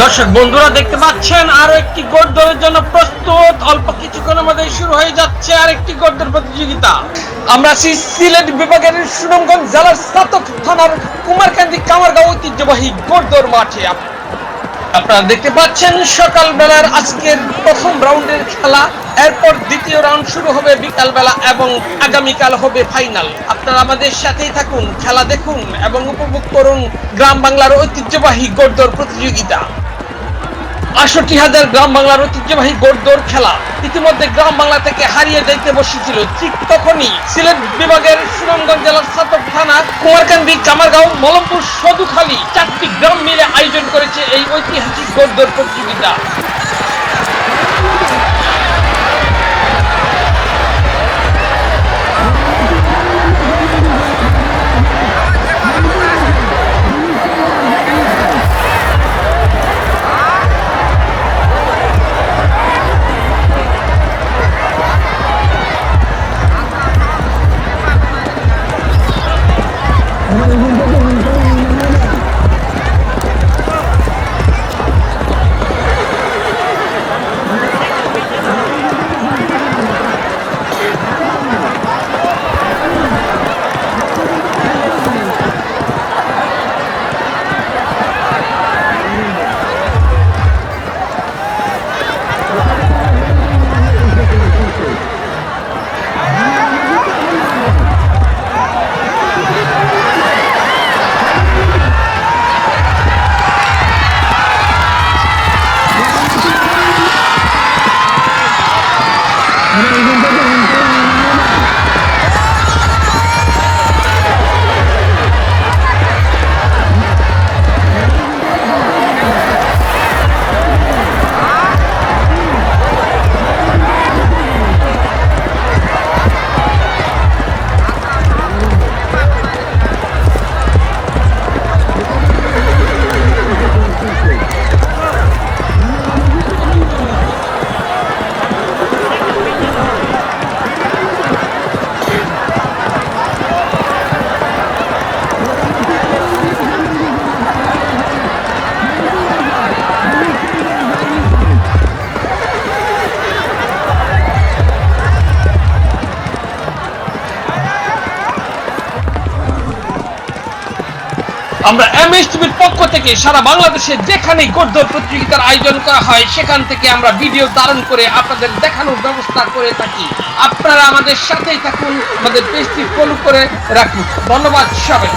দর্শক বন্ধুরা দেখতে পাচ্ছেন, আরও একটি গোট দৌড়ের জন্য প্রস্তুত। অল্প কিছুক্ষণের মধ্যে শুরু হয়ে যাচ্ছে আর একটি গোট প্রতিযোগিতা। আমরা আছি সিলেট বিভাগের সুনামগঞ্জ জেলার স্নাতক থানার কুমারকান্দি কামারগাঁও ঐতিহ্যবাহী গোট দৌড় মাঠে। আপনারা দেখতে পাচ্ছেন সকাল বেলার আজকের প্রথম রাউন্ডের খেলা, এরপর দ্বিতীয় রাউন্ড শুরু হবে বিকাল বেলা এবং আগামীকাল হবে ফাইনাল। আপনারা আমাদের সাথেই থাকুন, খেলা দেখুন এবং উপভোগ করুন গ্রাম বাংলার ঐতিহ্যবাহী গোড়দৌড় প্রতিযোগিতা। আষট্টি হাজার গ্রাম বাংলার ঐতিহ্যবাহী গোড়দৌড় খেলা। ইতিমধ্যে গ্রাম বাংলা থেকে হারিয়ে যাইতে বসেছিল ঠিক তখনই সিলেট বিভাগের সুনামগঞ্জ জেলার সাতক থানা, কুমারকান্দি, কামারগাঁও, মলমপুর, সদুখালী চারটি গ্রাম মিলে আয়োজন করেছে এই ঐতিহাসিক গোড়দৌড় প্রতিযোগিতা। Parabéns, আমরা এমএস টিভির পক্ষ থেকে সারা বাংলাদেশে যেখানেই গদ্য প্রতিযোগিতার আয়োজন করা হয়, সেখান থেকে আমরা ভিডিও ধারণ করে আপনাদের দেখানোর ব্যবস্থা করে থাকি। আপনারা আমাদের সাথেই থাকুন, আমাদের পেজটি ফলো করে রাখুন। ধন্যবাদ সবাই